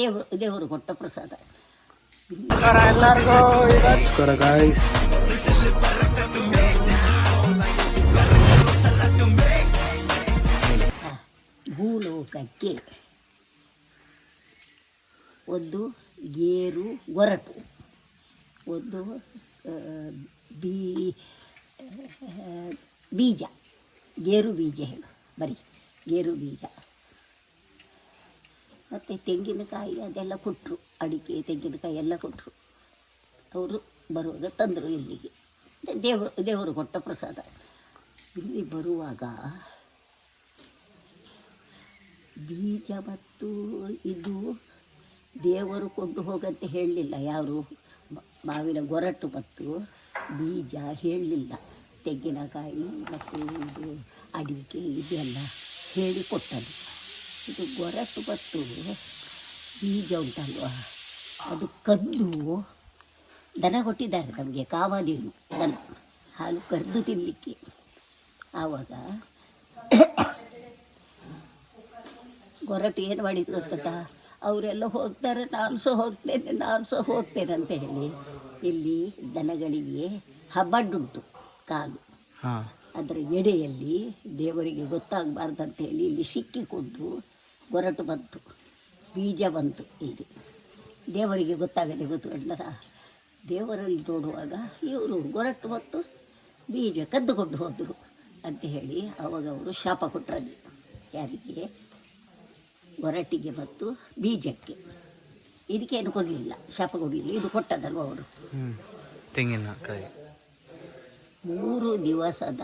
ದೇವರು ದೇವರು ಕೊಟ್ಟ ಪ್ರಸಾದ. ನಮಸ್ಕಾರ ಎಲ್ಲರಿಗೂ. ನಮಸ್ಕಾರ ಗಾಯ್ಸ್ ಭೂಲೋಕಕ್ಕೆ ಒಂದು ಗೇರು ಗೊರಟು ಒಂದು ಬೀ ಬೀಜ ಗೇರು ಬೀಜ ಹೇಳು ಬರೀ ಗೇರು ಬೀಜ. ಮತ್ತು ತೆಂಗಿನಕಾಯಿ ಅದೆಲ್ಲ ಕೊಟ್ಟರು ಅಡಿಕೆ, ತೆಂಗಿನಕಾಯಿ ಎಲ್ಲ ಕೊಟ್ಟರು ಅವರು ಬರುವಾಗ ತಂದರು ಇಲ್ಲಿಗೆ. ದೇವರು ದೇವರು ಕೊಟ್ಟ ಪ್ರಸಾದ. ಇಲ್ಲಿ ಬರುವಾಗ ಬೀಜ ಮತ್ತು ಇದು ದೇವರು ಕೊಂಡು ಹೋಗಂತ ಹೇಳಲಿಲ್ಲ ಯಾರು. ಮಾವಿನ ಗೊರಟು ಮತ್ತು ಬೀಜ ಹೇಳಲಿಲ್ಲ. ತೆಂಗಿನಕಾಯಿ ಮತ್ತು ಇದು ಅಡಿಕೆ ಇದೆಲ್ಲ ಹೇಳಿ ಕೊಟ್ಟನು ಇದು ಗೊರಟು ಮತ್ತು ಬೀಜ ಉಂಟಲ್ವ? ಅದು ಕದ್ದು ದನ ಕೊಟ್ಟಿದ್ದಾರೆ ನಮಗೆ ಕಾವಾದೇನು ದನ. ಹಾಲು ಕರೆದು ತಿನ್ನಲಿಕ್ಕೆ ಆವಾಗ ಗೊರಟು ಏನು ಮಾಡಿದ್ದು ಗೊತ್ತಟ? ಅವರೆಲ್ಲ ಹೋಗ್ತಾರೆ ನಾನು ಸಹ ಹೋಗ್ತೇನೆ ನಾನು ಸಹ ಹೋಗ್ತೇನೆ ಅಂತ ಹೇಳಿ ಇಲ್ಲಿ ದನಗಳಿಗೆ ಹಬ್ಬಡ್ಡುಂಟು ಕಾಲು. ಅದರ ಎಡೆಯಲ್ಲಿ ದೇವರಿಗೆ ಗೊತ್ತಾಗಬಾರ್ದಂತ ಹೇಳಿ ಇಲ್ಲಿ ಸಿಕ್ಕಿಕೊಂಡು ಗೊರಟು ಬಂತು ಬೀಜ ಬಂತು ಇಲ್ಲಿ. ದೇವರಿಗೆ ಗೊತ್ತಾಗದೆ ಗೊತ್ತುಕೊಂಡರ ದೇವರಲ್ಲಿ ನೋಡುವಾಗ ಇವರು ಗೊರಟು ಬಂತು ಬೀಜ ಕದ್ದುಕೊಂಡು ಹೋದರು ಅಂತ ಹೇಳಿ ಅವಾಗ ಅವರು ಶಾಪ ಕೊಟ್ಟರು ಯಾರಿಗೆ? ಗೊರಟಿಗೆ ಮತ್ತು ಬೀಜಕ್ಕೆ. ಇದಕ್ಕೇನು ಕೊಡಲಿಲ್ಲ ಶಾಪ ಕೊಡಲಿಲ್ಲ. ಇದು ಕೊಟ್ಟದಲ್ವ ಅವರು? ತೆಂಗಿನಕಾಯಿ ಮೂರು ದಿವಸದ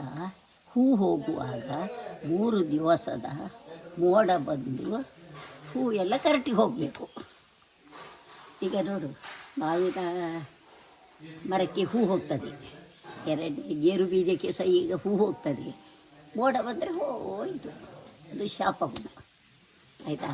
ಹೂ ಹೋಗುವಾಗ ಮೂರು ದಿವಸದ ಮೋಡ ಬಂದು ಹೂ ಎಲ್ಲ ಕರಟಿ ಹೋಗಬೇಕು. ಈಗ ನೋಡು ಮಾವಿನ ಮರಕ್ಕೆ ಹೂ ಹೋಗ್ತದೆ. ಎರಡು ಗೇರು ಬೀಜಕ್ಕೆ ಸಹ ಈಗ ಹೂ ಹೋಗ್ತದೆ. ಮೋಡ ಬಂದರೆ ಹೋಯ್ತು. ಅದು ಶಾಪ ಆಯಿತಾ?